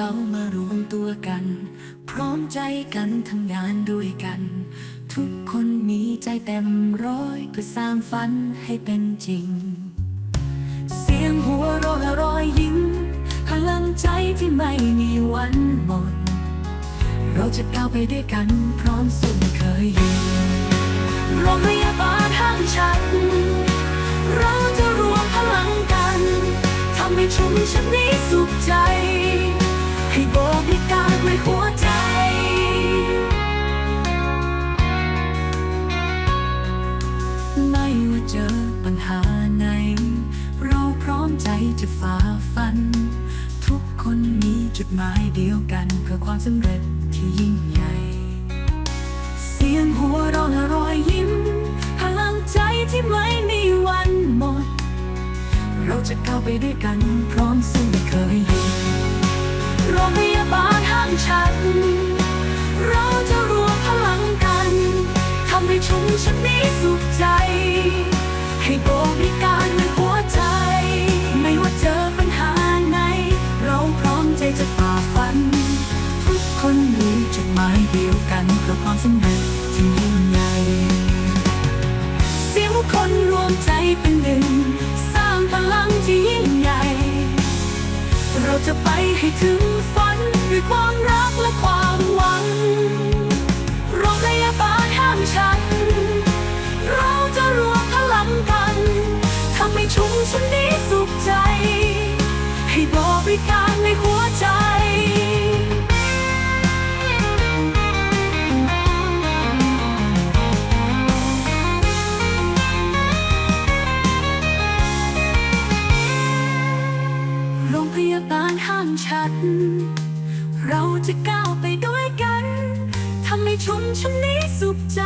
เรามารวมตัวกัน พร้อมใจกันทำงานด้วยกัน ทุกคนมีใจเต็มร้อยเพื่อสร้างฝันให้เป็นจริง เสียงหัวเราะรอยยิ้มพลังใจที่ไม่มีวันหมด เราจะก้าวไปด้วยกันพร้อมสุดเคยอยู่โรงพยาบาลห้างฉัน เราจะรวมพลังกันทำให้ชุมชนนี้สุขใจ ให้บริการด้วยหัวใจ ไม่ว่าเจอปัญหาไหน เราพร้อมใจจะฝ่าฟัน ทุกคนมีจุดหมายเดียวกันเพื่อความสำเร็จที่ยิ่งใหญ่ เสียงหัวเราะและรอยยิ้มพลังใจที่ไม่มีวันหมด เราจะก้าวไปด้วยกันพร้อมซึ่งไม่เคยหยุด โรงพยาบาลห้างฉัน เราจะรวมพลังกัน ทำให้ชุมชนนี้สุขใจ ให้บริการด้วยหัวใจ ไม่ว่าเจอปัญหาไหน เราพร้อมใจจะฝ่าฟัน ทุกคนมีจุดหมายเดียวกันเพื่อความสำเร็จที่ยิ่งใหญ่ เสียงคนรวมใจเป็นหนึ่ง สร้างพลังที่ยิ่งใหญ่ เราจะไปให้ถึง ด้วยความรักและความหวังโรงพยาบาลห้ามฉัน เราจะรวมพลังกันทำให้ชุมชนนี้สุขใจ ให้บริการ เราจะก้าวไปด้วยกันทำให้ชุมชนนี้สุขใจ